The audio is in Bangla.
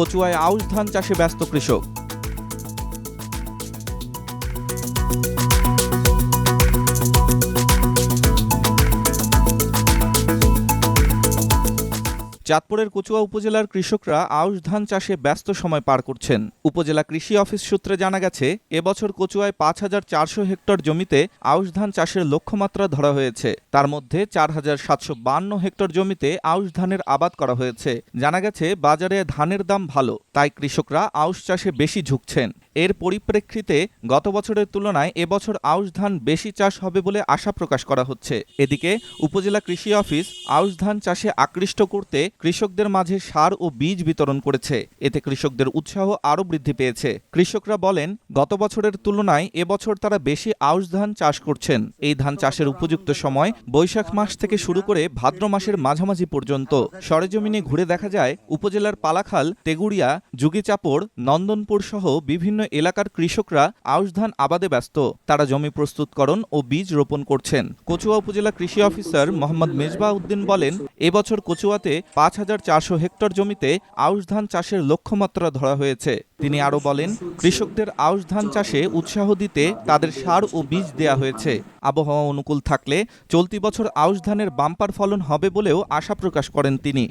কচুয়ায় আউশ ধান চাষে ব্যস্ত কৃষক। চাঁদপুরের কচুয়া উপজেলার কৃষকরা আউশ ধান চাষে ব্যস্ত সময় পার করছেন। উপজেলা কৃষি অফিস সূত্রে জানা গেছে, এবছর কচুয়ায় পাঁচ হাজার চারশো হেক্টর জমিতে আউশ ধান চাষের লক্ষ্যমাত্রা ধরা হয়েছে। তার মধ্যে চার হাজার সাতশো বান্ন হেক্টর জমিতে আউশ ধানের আবাদ করা হয়েছে। জানা গেছে, বাজারে ধানের দাম ভালো, তাই কৃষকরা আউশ চাষে বেশি ঝুঁকছেন। এর পরিপ্রেক্ষিতে গত বছরের তুলনায় এবছর আউশ ধান বেশি চাষ হবে বলে আশা প্রকাশ করা হচ্ছে। এদিকে উপজেলা কৃষি অফিস আউশ ধান চাষে আকৃষ্ট করতে কৃষকদের মাঝে সার ও বীজ বিতরণ করেছে। এতে কৃষকদের উৎসাহ আরও বৃদ্ধি পেয়েছে। কৃষকরা বলেন, গত বছরের তুলনায় এবছর তারা বেশি আউশ ধান চাষ করছেন। এই ধান চাষের উপযুক্ত সময় বৈশাখ মাস থেকে শুরু করে ভাদ্র মাসের মাঝামাঝি পর্যন্ত। সরেজমিনে ঘুরে দেখা যায়, উপজেলার পালাখাল, তেগুড়িয়া যুগিচাপড় নন্দনপুর সহ বিভিন্ন এলাকার কৃষকরা আউশ ধান আবাদে ব্যস্ত। তারা জমি প্রস্তুতকরণ ও বীজ রোপণ করছেন। কচুয়া উপজেলা কৃষি অফিসার মোহাম্মদ মেজবাহ উদ্দিন বলেন, এবছর কচুয়াতে পাঁচ হাজার চারশো হেক্টর জমিতে আউশ ধান চাষের লক্ষ্যমাত্রা ধরা হয়েছে। তিনি আরও বলেন, কৃষকদের আউশ ধান চাষে উৎসাহ দিতে তাদের সার ও বীজ দেয়া হয়েছে। আবহাওয়া অনুকূল থাকলে চলতি বছর আউশ ধানের বাম্পার ফলন হবে বলেও আশা প্রকাশ করেন তিনি।